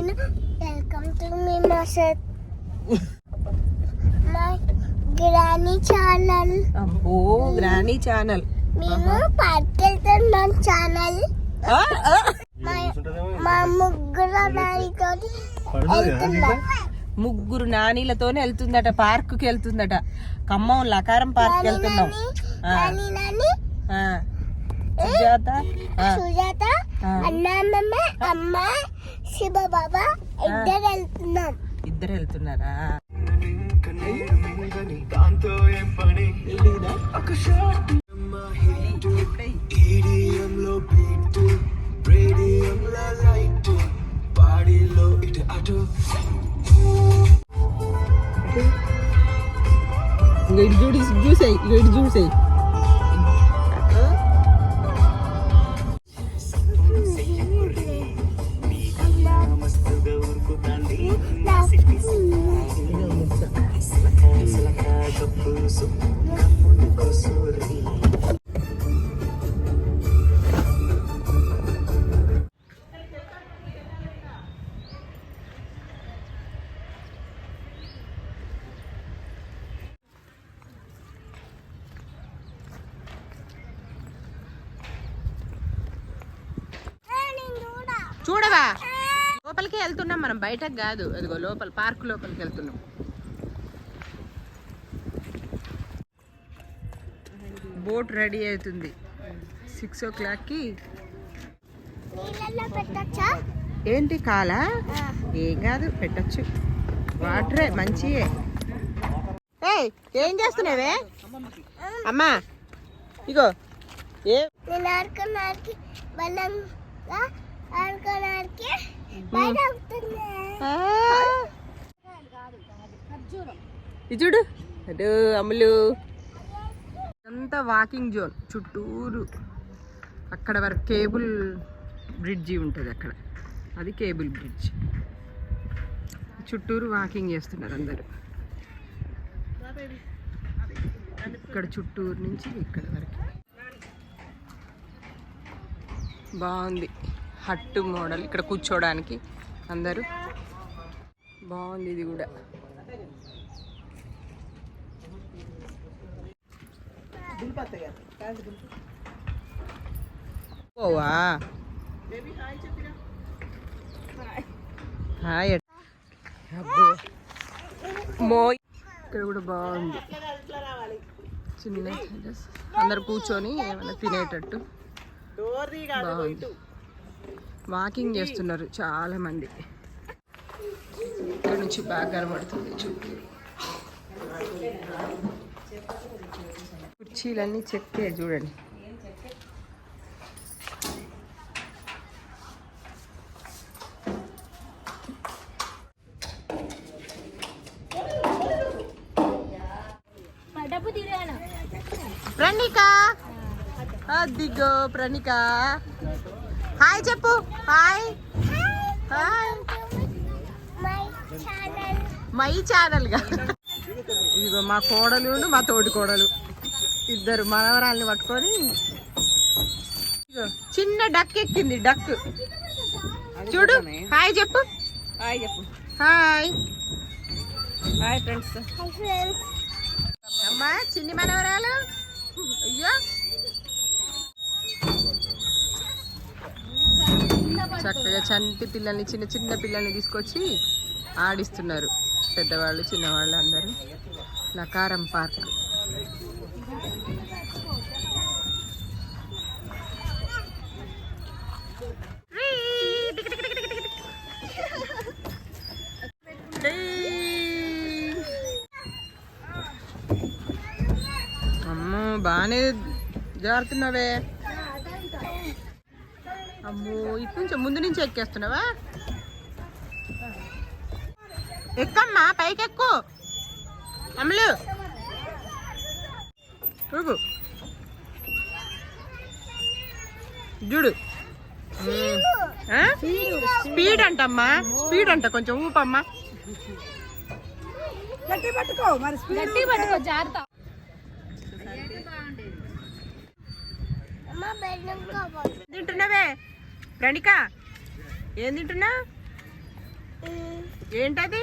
నేను welcome to మీ మసత్ మై గ్రానీ ఛానల్ అబ్బో గ్రానీ ఛానల్ మేము పార్క్ వెళ్తున్నాం ఛానల్ మా ముగ్గురు వెళ్తున్నాం. ముగ్గురు నానీలతోనే వెళ్తుందట పార్క్కి వెళ్తుందట. ఖమ్మం లకారం పార్క్ వెళ్తున్నాం. ఆ, నాని నాని. ఆ. సుజాత సుజాత ఆ. అన్నమ్మ అమ్మ. శివ బాబా ఇద్దరు వెళ్తున్నాం. ఇద్దరు వెళ్తున్నారా? బాడీలో ఇటు అటు. ఇంకా ఇటు చూడు చూసాయి ఇటు చూసాయి. చూడవా? లోపలికి వెళ్తున్నాం మనం బయటకు కాదు. అదిగో లోపల పార్క్ లోపలికి వెళ్తున్నాం. బోట్ రెడీ అవుతుంది. సిక్స్ ఓ క్లాక్కి ఏంటి కాలా? ఏం కాదు పెట్టచ్చు. వాటరే మంచియే. ఏయ్ ఏం చేస్తున్నావే? అమ్మా ఇగో ఏ చూడు. అటు అమ్ములు అంతా వాకింగ్ జోన్ చుట్టూరు అక్కడ వరకు కేబుల్ బ్రిడ్జి ఉంటుంది అక్కడ. అది కేబుల్ బ్రిడ్జ్ చుట్టూరు వాకింగ్ చేస్తున్నారు అందరూ. ఇక్కడ చుట్టూరు నుంచి ఇక్కడ వరకు. బాగుంది. Hut model. ఇక్కడ కూర్చోడానికి అందరూ బాగుంది ఇది కూడా. హాయ్. మోయ్ ఇక్కడ కూడా బాగుంది. చిన్న. అందరు కూర్చొని ఏమైనా తినేటట్టు. బాగుంది. వాకింగ్ చేస్తున్నారు చాలా మంది ఇక్కడ నుంచి బాగా కనబడుతుంది చుట్టూ కుర్చీలన్నీ చెక్కే చూడండి. ప్రణిక! అదిగో ప్రణిక. హాయ్ చెప్పు. Hi. Hi. My channel my ఛానల్గా. ఇదిగో మా కోడలు మా తోటి కోడలు. ఇద్దరు మనవరాల్ని పట్టుకొని ఇదిగో చిన్న డక్ ఎక్కింది డక్ చూడు. హాయ్ చెప్పు. హాయ్ చెప్పు. హాయ్ హాయ్ ఫ్రెండ్స్ అమ్మా చిన్ని మనవరాలు. అయ్యో. చక్కగా చంటి పిల్లల్ని చిన్న చిన్న పిల్లల్ని తీసుకొచ్చి ఆడిస్తున్నారు. పెద్దవాళ్ళు చిన్నవాళ్ళు అందరూ. లకారం పార్క్. అమ్మో బాగానే జారుతున్నావే. అమ్మో ఇటు నుంచి ముందు నుంచి ఎక్కేస్తున్నావా? ఎక్కమ్మా? పైకి ఎక్కు అమలు. చూడు. ఆ? స్పీడ్ అంటమ్మా. స్పీడ్ అంట కొంచెం ఊపమ్మా. గట్టి పట్టుకో మరి బెల్లం కావాలి. ఏం తింటున్నావే? ప్రణిక ఏం తింటున్నా. ఏంటది?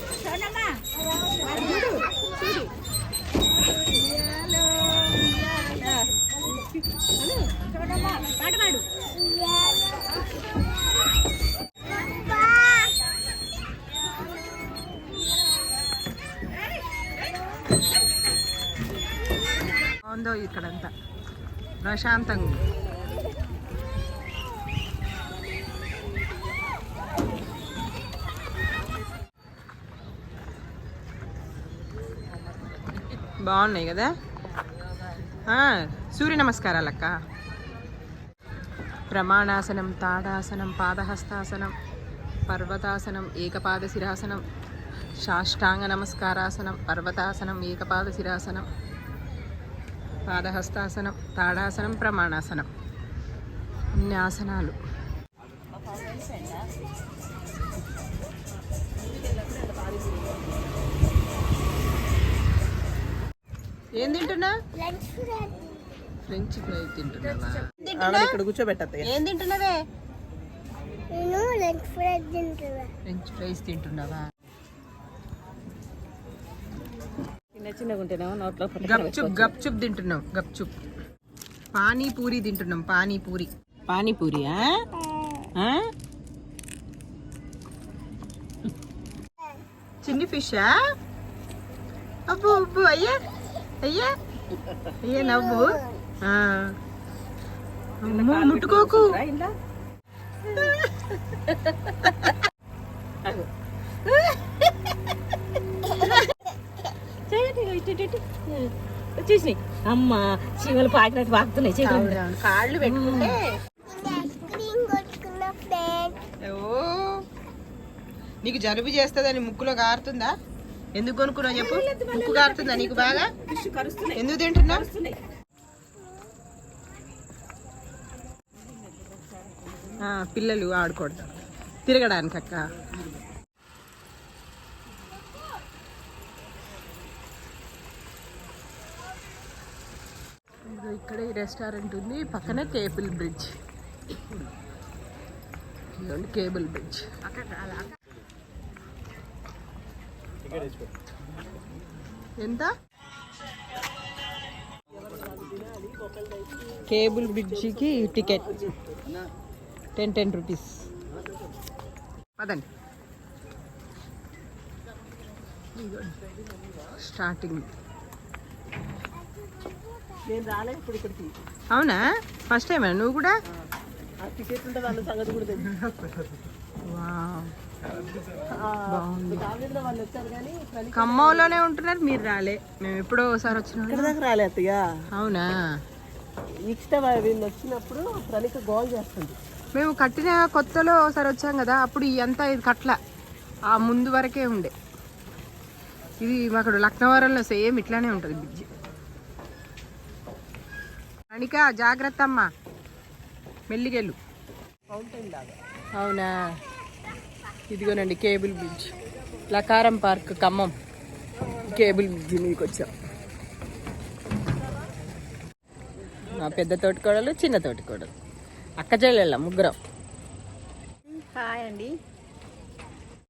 బాగుందో ఇక్కడంతా. ప్రశాంతంగా బాగున్నాయి కదా? సూర్య సూర్య నమస్కారాలక్క. ప్రమాణాసనం తాడాసనం పాదహస్తాసనం పర్వతాసనం ఏకపాద శిరాసనం సాష్టాంగ నమస్కారాసనం పర్వతాసనం ఏకపాద శిరాసనం. పాదహస్తాసనం తాడాసనం ప్రమాణాసనం. ఇన్ని ఆసనాలు ఏం తింటున్నా. ఫ్రెంచ్ ఫ్రై తింటున్నావా? ఇక్కడ కూర్చోబెట్టత్తయ్య ఏం తింటున్నావే? తింటున్నా ఫ్రెంచ్ ఫ్రైస్ తింటున్నావా చిన్న చిన్నగా ఉంటేనేమో నోట్లో గప్చుప్ గప్చుప్ తింటున్నాం గప్చుప్ పానీపూరి తింటున్నాం పానీపూరి. పానీపూరియా? ఆ? చిన్ని ఫిషా? అబ్బు అబ్బు అయ్యా అయ్యా అయ్యా నవ్వు. ముట్టుకోకు ఇందా వచ్చేసినాయి అమ్మ చీమలు పాకినట్టు పాకుతున్నాయి చీమలు. కాళ్ళు పెట్టుకుంటే. నీకు జలుబు చేస్తుందని ముక్కులో కారుతుందా ఎందుకు కొనుక్కున్నావు చెప్పు? ముక్కు కారుతుందా నీకు బాగా? ఎందుకు తింటున్నావు? పిల్లలు ఆడుకోవడం తిరగడానికి అక్క ఇక్కడ ఈ రెస్టారెంట్ ఉంది. పక్కనే కేబుల్ బ్రిడ్జ్. ఇదిగోండి కేబుల్ బ్రిడ్జ్. ఎంత? కేబుల్ బ్రిడ్జికి టికెట్. Ten ten rupees. పదండి. స్టార్టింగ్. నేను రాలేదు ఇప్పుడు ఇక్కడికి. అవునా? ఫస్ట్ టైం నువ్వు కూడా? ఆ టికెట్ ఉంటుంది సంగతి తెలియదు. ఖమ్మంలోనే ఉంటున్నారు మీరు రాలే. మేము ఎప్పుడో ఒకసారి వచ్చినాం ఇక్కడ దాకా రాలే అత్తయ్య. అవునా? నెక్స్ట్ వీళ్ళు వచ్చినప్పుడు ప్రణిక గోల్ చేస్తుంది. మేము కట్టిన కొత్తలో ఒకసారి వచ్చాం కదా అప్పుడు ఈ అంతా ఇది కట్ల. ఆ ముందు వరకే ఉండే. ఇది అక్కడ లక్నవరంలో సేమ్ ఇట్లానే ఉంటుంది బ్రిడ్జి. అనిక జాగ్రత్త అమ్మ మెల్లిగెళ్ళు అవునా? ఇదిగోనండి cable bridge. Lakaram park Khammam. Cable bridge మీకు వచ్చాం మా పెద్ద తోటికోడలు చిన్న తోటికోడలు. అక్క చెల్లెళ్ళ ముగ్గురం. హాయ్ అండి.